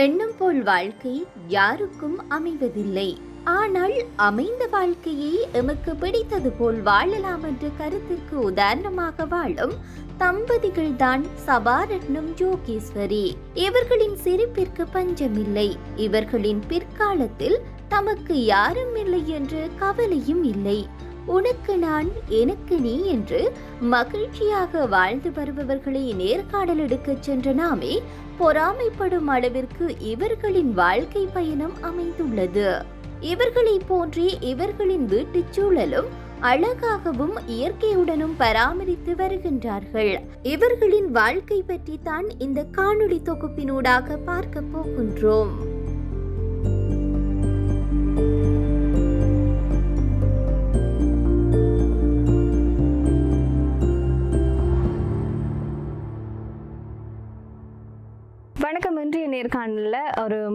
எண்ணம் போல் வாழ்க்கை யாருக்கும் அமைவதில்லை. ஆனால் அமைந்த வாழ்க்கையை எமக்கு பிடித்தது போல் வாழலாம் என்ற கருத்திற்கு உதாரணமாக வாழும் தம்பதிகள் தான் சபாரட்னம் ஜோகேஸ்வரி இவர்களின் சிரிப்பிற்கு பஞ்சமில்லை. இவர்களின் பிற்காலத்தில் தமக்கு யாரும் இல்லை என்று கவலையும் இல்லை. உனக்கு நான் எனக்கு நீ என்று மகிழ்ச்சியாக வாழ்ந்து வருபவர்களை நேர்காணல் எடுக்கச் சென்ற நாமே பொறாமைப்படும் அளவிற்கு இவர்களின் வாழ்க்கை பயணம் அமைந்துள்ளது. இவர்களைப் போன்றே இவர்களின் வீட்டுச் சூழலும் அழகாகவும் இயற்கையுடனும் பராமரித்து வருகின்றார்கள். இவர்களின் வாழ்க்கை பற்றி தான் இந்த காணொளி தொகுப்பினூடாக பார்க்க போகின்றோம்.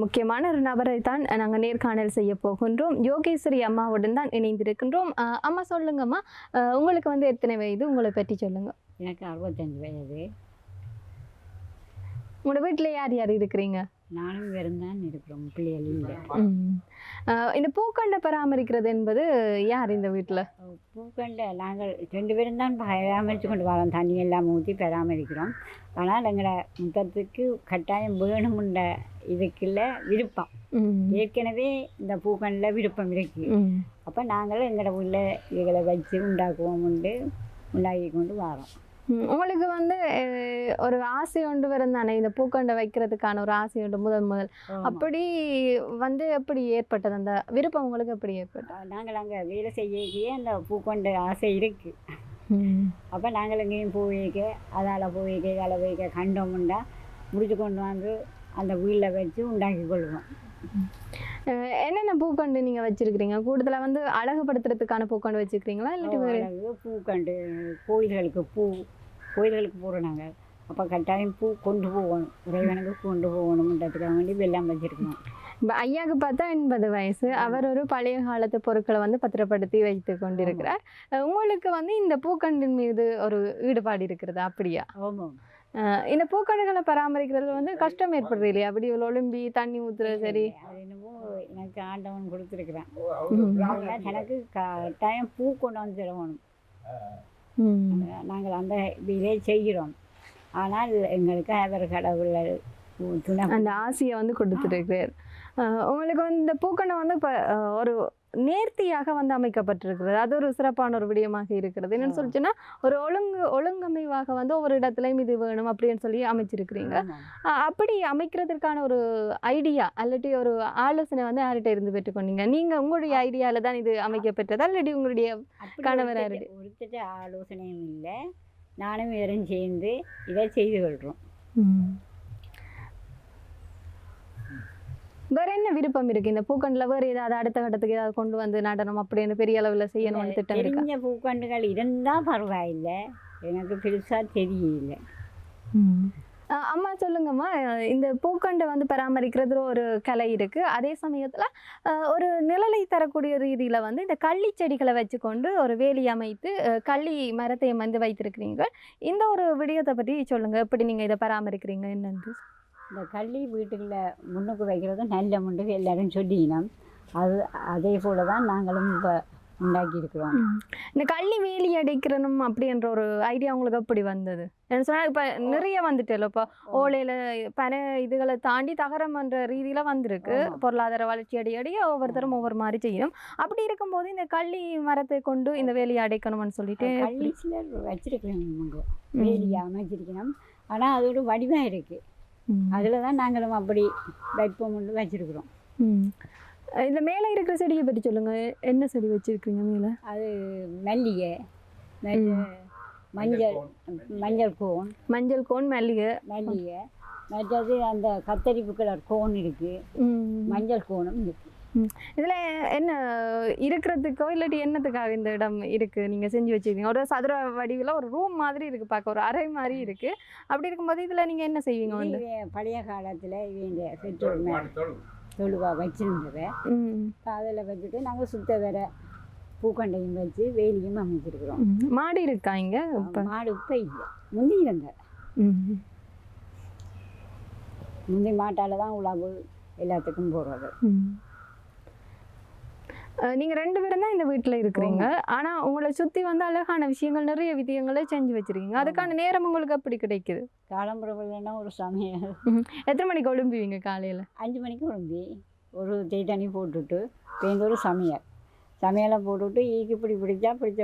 முக்கியமான ஒரு நபரை தான் நாங்கள் நேர்காணல் செய்ய போகின்றோம். யோகேஸ்வரி அம்மாவுடன் தான் இணைந்திருக்கின்றோம். அம்மா சொல்லுங்கம்மா. உங்களுக்கு வந்து எத்தனை வயது? உங்களை பற்றி சொல்லுங்க. எனக்கு அறுபத்தஞ்சு வயது. உங்களோட வீட்டில் யார் யார் இருக்கிறீங்க? நானும் வெறுந்தான் இருக்கிறோம். பிள்ளைகள் இந்த பூக்கண்டை பராமரிக்கிறது என்பது யார் இந்த வீட்டில் பூக்கண்ட நாங்கள் ரெண்டு பேரும் தான் பராமரித்து கொண்டு வரோம். தண்ணி எல்லாம் ஊற்றி பராமரிக்கிறோம். ஆனால் எங்களை முத்தத்துக்கு கட்டாயம் வேணுமுண்ட இதுக்குள்ள விருப்பம். ஏற்கனவே இந்த பூக்கண்ணில் விருப்பம் இருக்குது அப்போ நாங்கள் எங்களோட உள்ள இதுகளை வச்சு உண்டாக்குவோம் உண்டு உண்டாக்கி கொண்டு வரோம். உங்களுக்கு வந்து ஒரு ஆசை ஒன்று வரும் தானே? இந்த பூக்கண்டை வைக்கிறதுக்கான ஒரு ஆசை உண்டு முதல் முதல். அப்படி வந்து எப்படி ஏற்பட்டது? அந்த விருப்பம் உங்களுக்கு எப்படி ஏற்பட்டது? நாங்கள் அங்கே வேலை செய்யவே அந்த பூக்கொண்ட ஆசை இருக்குது அப்போ நாங்கள் எங்கேயும் பூ வைக்க அதால் பூ வைக்க இதால் வைக்க கண்டோம்னா முடிச்சு கொண்டு வந்து அந்த வீட்டில் வச்சு உண்டாக்கி கொள்வோம். என்னென்ன பூக்கண்டு நீங்க வச்சிருக்கிறீங்க? கூடுதலா வந்து அழகுபடுத்துறதுக்கான பூக்கண்டு வச்சிருக்கீங்களா இல்லாட்டி பூக்கண்டு கோயில்களுக்கு பூ கோயில்களுக்கு போகிறோம் நாங்கள் அப்போ கட்டாயம் பூ கொண்டு போகணும். இறைவனுக்கு கொண்டு போகணுன்றதுக்காக வேண்டி வெள்ளம் வச்சுருக்கணும். இப்போ ஐயாவுக்கு பார்த்தா எண்பது வயசு. அவர் ஒரு பழைய காலத்து பொருட்களை வந்து பத்திரப்படுத்தி வைத்து கொண்டிருக்கிறார் உங்களுக்கு வந்து இந்த பூக்கண்டின் மீது ஒரு ஈடுபாடு இருக்கிறதா? அப்படியா? ஆமாம். இந்த பூக்கண்டுகளை பராமரிக்கிறதுல வந்து கஷ்டம் ஏற்படுறது இல்லையா? அப்படி இவ்வளோ ஒலிம்பி தண்ணி ஊத்துறது சரி. என்னமோ எனக்கு ஆண்டவன் கொடுத்துருக்குறேன். எனக்கு கட்டாயம் பூ கொண்டு வந்து தரணும். நாங்கள் அந்த இதிலே செய்கிறோம். ஆனால் எங்களுக்கு அவர் கடவுள் துணை அந்த ஆசையை வந்து கொடுத்துருக்கிறார் உங்களுக்கு வந்து இந்த பூக்கண்டை வந்து இப்போ ஒரு நேர்த்தியாக வந்து அமைக்கப்பட்டிருக்கிறது. அது ஒரு சிறப்பான ஒரு விடயமாக இருக்கிறது. என்னன்னு. சொல்லிச்சுன்னா ஒரு ஒழுங்கு ஒழுங்கமைவாக வந்து ஒவ்வொரு இடத்துலையும் இது வேணும் அப்படின்னு சொல்லி அமைச்சிருக்கிறீங்க. அப்படி அமைக்கிறதுக்கான ஒரு ஐடியா அல்லாட்டி ஒரு ஆலோசனை வந்து யார்கிட்ட இருந்து பெற்றுக்கொண்டீங்க? நீங்க உங்களுடைய ஐடியால தான் இது அமைக்கப்பட்டதா இல்லாட்டி உங்களுடைய அப்படி கணவரா ஒருத்தட்ட- ஒருத்தட்ட ஆலோசனையும் இல்லை. நானும் வேறும் சேர்ந்து இதை செய்து கொள்கிறோம் வேற என்ன விருப்பம் இருக்கு? இந்த பூக்கண்டில் வேற ஏதாவது அடுத்த கட்டத்துக்கு ஏதாவது கொண்டு வந்து நடனம் அப்படின்னு பெரிய அளவுல செய்யணும்னு திட்டம் இருக்கா? தெரிஞ்ச பூக்கண்டுகள் இருந்தால் பரவாயில்லை. எனக்கு பெருசாக தெரியல. அம்மா சொல்லுங்கம்மா. இந்த பூக்கண்டை வந்து பராமரிக்கிறது ஒரு கலை இருக்கு. அதே சமயத்துல ஒரு நிழலை தரக்கூடிய ரீதியில வந்து இந்த கள்ளி செடிகளை வச்சுக்கொண்டு ஒரு வேலி அமைத்து கள்ளி மரத்தையும் வந்து வைத்திருக்கிறீங்க. இந்த ஒரு விடயத்தை பற்றி சொல்லுங்க. எப்படி நீங்க இதை பராமரிக்கிறீங்க? என்னன்னு. இந்த கள்ளி வீட்டுக்குள்ள முன்னுக்கு வைக்கிறது நல்ல முன்னுக்கு எல்லாரும் சொல்லினோம் அது அதே போல தான் நாங்களும் இப்போ உண்டாக்கி இருக்கிறோம் இந்த கள்ளி வேலி அடைக்கிறணும் அப்படின்ற ஒரு ஐடியா உங்களுக்கு எப்படி வந்தது? என்ன சொன்னா இப்போ நிறைய வந்துட்டேல இப்போ ஓலையில பனை இதுகளை தாண்டி தகரம்ன்ற ரீதியில வந்திருக்கு. பொருளாதார வளர்ச்சி அடைய ஒவ்வொருத்தரும் ஒவ்வொரு மாதிரி செய்யணும். அப்படி இருக்கும்போது இந்த கள்ளி மரத்தை கொண்டு இந்த வேலியை அடைக்கணும்னு சொல்லிட்டு கள்ளி சிலர் வச்சிருக்கிறோம் நமக்கு ம். வேலி அமைச்சிருக்கணும். ஆனால் அது ஒரு வடிவாக இருக்குது. அதில் தான் நாங்களும் அப்படி வைப்போம் வச்சிருக்கிறோம். ம். இந்த மேலே இருக்கிற செடியை பற்றி சொல்லுங்க. என்ன செடி வச்சிருக்கீங்க மேலே? அது மல்லிகை மஞ்சள் மஞ்சள் கோன் மஞ்சள் கோன். மல்லிகை. மல்லிகை. மற்றது அந்த கத்தரிப்பு கலர் கோன் இருக்குது ம். மஞ்சள் கோனும் இருக்குது இதுல என்ன இருக்கிறதுக்கோ இல்லாட்டி என்னத்துக்காக இந்த இடம் இருக்கு? நீங்க செஞ்சு வச்சிருக்கீங்க. ஒரு சதுர வடிவில் ஒரு ரூம் மாதிரி இருக்கு பார்க்க ஒரு அறை மாதிரி இருக்கு. அப்படி இருக்கும்போது இதுல நீங்க என்ன செய்வீங்க வந்து? பழைய காலத்தில் இவங்க பெற்றோர் தொழுவா வச்சிருந்தவ. ம். அதில் வச்சுட்டு நாங்கள் சுத்த வேற பூக்கண்டையும் வச்சு வேலியும் அமைச்சிருக்கிறோம். மாடி இருக்கா இங்க? இப்ப? மாடு இப்போ இல்லை. முந்தி இருந்த. முந்தி மாட்டால் தான் உழவு எல்லாத்துக்கும் போகிறது அஹ் நீங்க ரெண்டு பேரும் தான் இந்த வீட்டுல இருக்கிறீங்க. ஆனா உங்களை சுத்தி வந்து அழகான விஷயங்கள் நிறைய விதயங்களை செஞ்சு வச்சிருக்கீங்க. அதுக்கான நேரம் உங்களுக்கு எப்படி கிடைக்குது? காலம்புறவில்னா ஒரு சமையல் எத்தனை மணிக்கு ஒழும்புவீங்க காலையில? அஞ்சு மணிக்கு கிளம்பி ஒரு தீ தண்ணி போட்டுட்டு பேருந்து ஒரு சமையல். சமையலை போட்டுட்டு ஈக்கு பிடி பிடிச்சா பிடிச்ச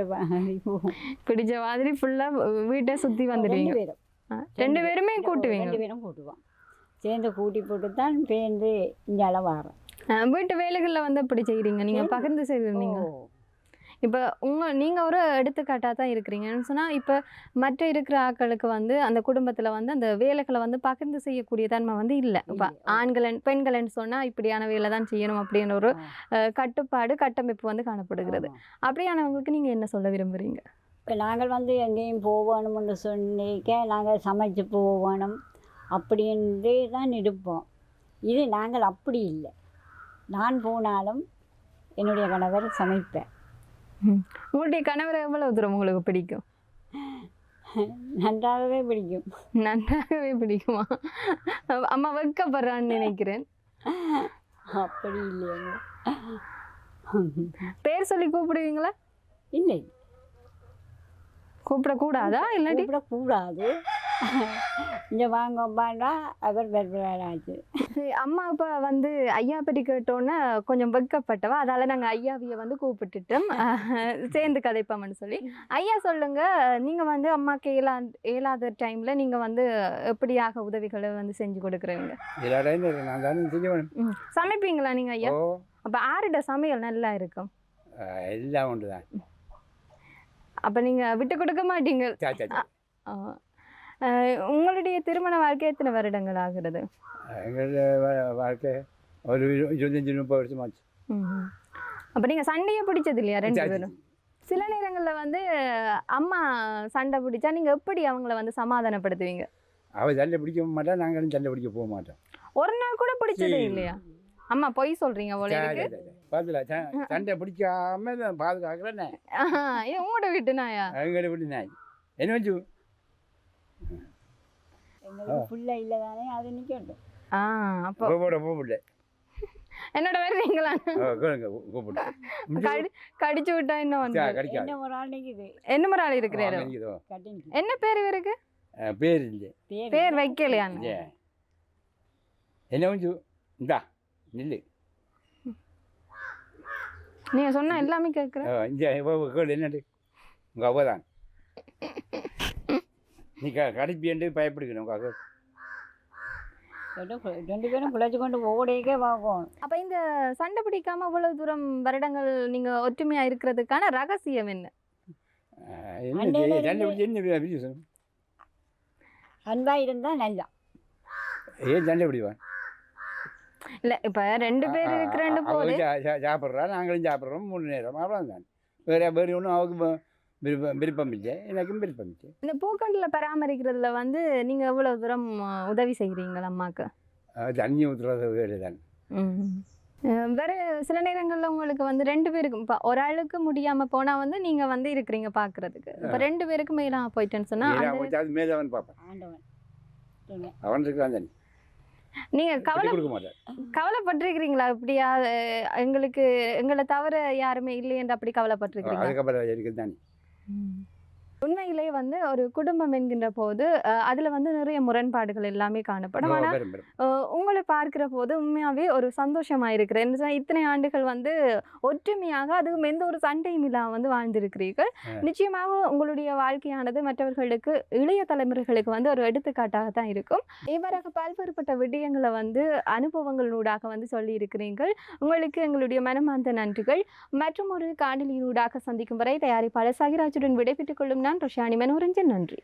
பிடிச்ச மாதிரி ஃபுல்லா வீட்டை சுத்தி வந்துடுவீங்க. ரெண்டு பேரும் ரெண்டு பேருமே. கூட்டுவீங்க ரெண்டு பேரும் கூட்டுவோம் சேர்ந்து கூட்டி போட்டு தான் பேருந்து வாரோம். அஹ் வீட்டு வேலைகள்ல வந்து எப்படி செய்றீங்க. நீங்க பகிர்ந்து செய்வீங்க ஓ. இப்போ உங்க நீங்க ஒரு எடுத்துக்காட்டாக தான் இருக்கிறீங்கன்னு சொன்னா இப்போ மற்ற இருக்கிற ஆட்களுக்கு வந்து அந்த குடும்பத்துல வந்து அந்த வேலைகளை வந்து பகிர்ந்து செய்யக்கூடிய தன்மை வந்து இல்லை. இப்போ. ஆண்கள் பெண்கள்னு சொன்னா இப்படியான வேலை தான் செய்யணும் அப்படின்னு ஒரு கட்டுப்பாடு கட்டமைப்பு வந்து காணப்படுகிறது. அப்படியானவங்களுக்கு நீங்க என்ன சொல்ல விரும்புறீங்க? இப்போ நாங்கள் வந்து எங்கேயும் போகணும்னு சொன்னிக்க நாங்கள் சமைச்சு போகணும் அப்படின்ட்டு தான் இருப்போம். இது நாங்கள் அப்படி இல்லை. நான் போனாலும் என்னுடைய கணவர் சமைப்பேன். உங்களுடைய கணவரை எவ்வளவு தூரம் உங்களுக்கு பிடிக்கும்? நன்றாகவே பிடிக்கும். நன்றாகவே பிடிக்குமா? அம்மா வெட்கப்படுறான்னு நினைக்கிறேன். அப்படி இல்லைங்க. பேர் சொல்லி கூப்பிடுவீங்களா? இல்லை. கூப்பிடக்கூடாதா? இல்லாட்டி கூடாது இங்கே வாங்க பாண்டா அவர் பெருமாளாச்சு சரி, அம்மா அப்பா வந்து ஐயா பற்றி கேட்டோன்னே கொஞ்சம் வெட்கப்பட்டவா அதால நாங்க ஐயாவிய வந்து கூப்பிட்டுட்டோம். சேர்ந்து கதைப்போம்னு சொல்லி. ஐயா சொல்லுங்க நீங்க வந்து அம்மாக்கு இயலா இயலாத டைம்ல நீங்க வந்து எப்படியாக உதவிகளை வந்து செஞ்சு கொடுக்குறீங்க? எல்லா டைம் நான் தானே செய்ய வேணும் ம். சமைப்பீங்களா நீங்க ஐயா? அப்ப ஆறுட சமையல் நல்லா இருக்கும். எல்லாம் உண்டு தான் அப்ப நீங்க விட்டு கொடுக்க மாட்டீங்க. உங்களுடைய திருமண வாழ்க்கை எத்தனை வருடங்கள் ஆகிறது? எங்களுடைய வாழ்க்கை ஒரு இரு- இருபத்தஞ்சி முப்பது வருஷமாச்சு. அப்ப நீங்க சண்டையே பிடிச்சது இல்லையா ரெண்டு. பேரும்? சில நேரங்கள்ல வந்து அம்மா சண்டை பிடிச்சா நீங்க எப்படி அவங்கள வந்து சமாதானப்படுத்துவீங்க? அவ சண்டை பிடிக்க மாட்டா நாங்களும் சண்டை பிடிக்க போக மாட்டோம். ஒரு நாள் கூட பிடிச்சதே. இல்லையா? அம்மா பொய் சொல்றீங்க. பாத்துல சண்டை பிடிக்காம பாதுகாக்கிறேன் உங்களோட வீட்டு நாயா எங்களை விட்டு நான் என்ன வச்சு எங்களுக்கு பிள்ளை இல்லை தானே அது நிற்கட்டும் ஆ. அப்போ போட போகல என்னோட கூப்பிட்டு கடி கடிச்சு விட்டா வந்து? கடிக்காது. என்ன ஒரு ஆள் இருக்கிறாரு? என்ன பேர் இவருக்கு? பேர் இல்லை. பேர் பேர் இல்லையே. என்ன வச்சு இந்தா நில்லு. நீங்க சொன்னா எல்லாமே கேட்குறேன் இந்த என்னது? உங்கள் அவ்வளோ தான் நீ க கடிப்பியண்டு பயப்படுக்கணும் அக்கா. ரெண்டு- பேரும் பிழைச்சி கொண்டு ஓடையக்கே பார்க்கும் அப்ப இந்த சண்டை பிடிக்காம இவ்வளவு தூரம் வருடங்கள் நீங்க ஒற்றுமையா இருக்கிறதுக்கான ரகசியம் என்ன? சண்டை இருந்து- பிடிச்சி என்ன பிடிச்சி அன்பாக இருந்தால் நல்லா. ஏன் சண்டை பிடிவான் இல்ல இப்ப ரெண்டு பேர் இருக்கிறேன்னு போது சாப்பிட்றா நாங்களும் சாப்பிட்றோம் மூணு நேரம். அவ்வளோதான் வேறு வேறு ஒன்றும் அவருக்கு விருப்பம் விருப்பம் இல்லை எனக்கும் விருப்பம் இல்லை இந்த பூக்கண்டுல பராமரிக்கிறதுல வந்து நீங்க எவ்வளவு தூரம் உதவி செய்கிறீங்க அம்மாக்கு? அஹ், தண்ணி ஊற்றுறது வேறு தான் வேற சில நேரங்கள்ல உங்களுக்கு வந்து ரெண்டு பேருக்கும் இப்போ ஒரு ஆளுக்கு முடியாம போனா வந்து நீங்க வந்து இருக்கிறீங்க பாக்குறதுக்கு. இப்ப ரெண்டு பேருக்கு மேல போயிட்டேன்னு சொன்னா ஏன்னா அந்த- கொஞ்சம் அது மேலே அவன் பார்ப்பான் ஆண்டவன். அவன் இருக்கிறான் தண்ணி நீங்க கவலை விட்டு கொடுக்க மாட்டான். கவலைப்பட்டிருக்கிறீங்களா? இப்படியா எங்களுக்கு எங்களை தவிர யாருமே இல்லையென்று அப்படி கவலைப்பட்டிருக்கிறீங்களா? அதுக்கப்புறம் இருக்குது தண்ணி உண்மையிலே வந்து ஒரு குடும்பம் என்கின்ற போது அதுல வந்து நிறைய முரண்பாடுகள் எல்லாமே காணப்படும். ஆனா உங்களை பார்க்கிற போது உண்மையாவே ஒரு சந்தோஷமா இருக்கிறேன் இத்தனை ஆண்டுகள் வந்து ஒற்றுமையாக அதுவும் எந்த ஒரு சண்டையும் இல்லாம வந்து வாழ்ந்திருக்கிறீர்கள். நிச்சயமாக உங்களுடைய வாழ்க்கையானது மற்றவர்களுக்கு இளைய தலைமுறைகளுக்கு வந்து ஒரு எடுத்துக்காட்டாக தான் இருக்கும். இவ்வாறாக பல்வேறுபட்ட விடயங்களை வந்து அனுபவங்களூடாக வந்து சொல்லி இருக்கிறீர்கள் உங்களுக்கு எங்களுடைய மனமார்ந்த நன்றிகள். மற்றும் ஒரு காணொலியினூடாக சந்திக்கும் வரை தயாரிப்பாளர் சகிராஜுடன் விடைபெற்றுக் கொள்ளும் நான் ருஷானி மனோரஞ்சன் நன்றி.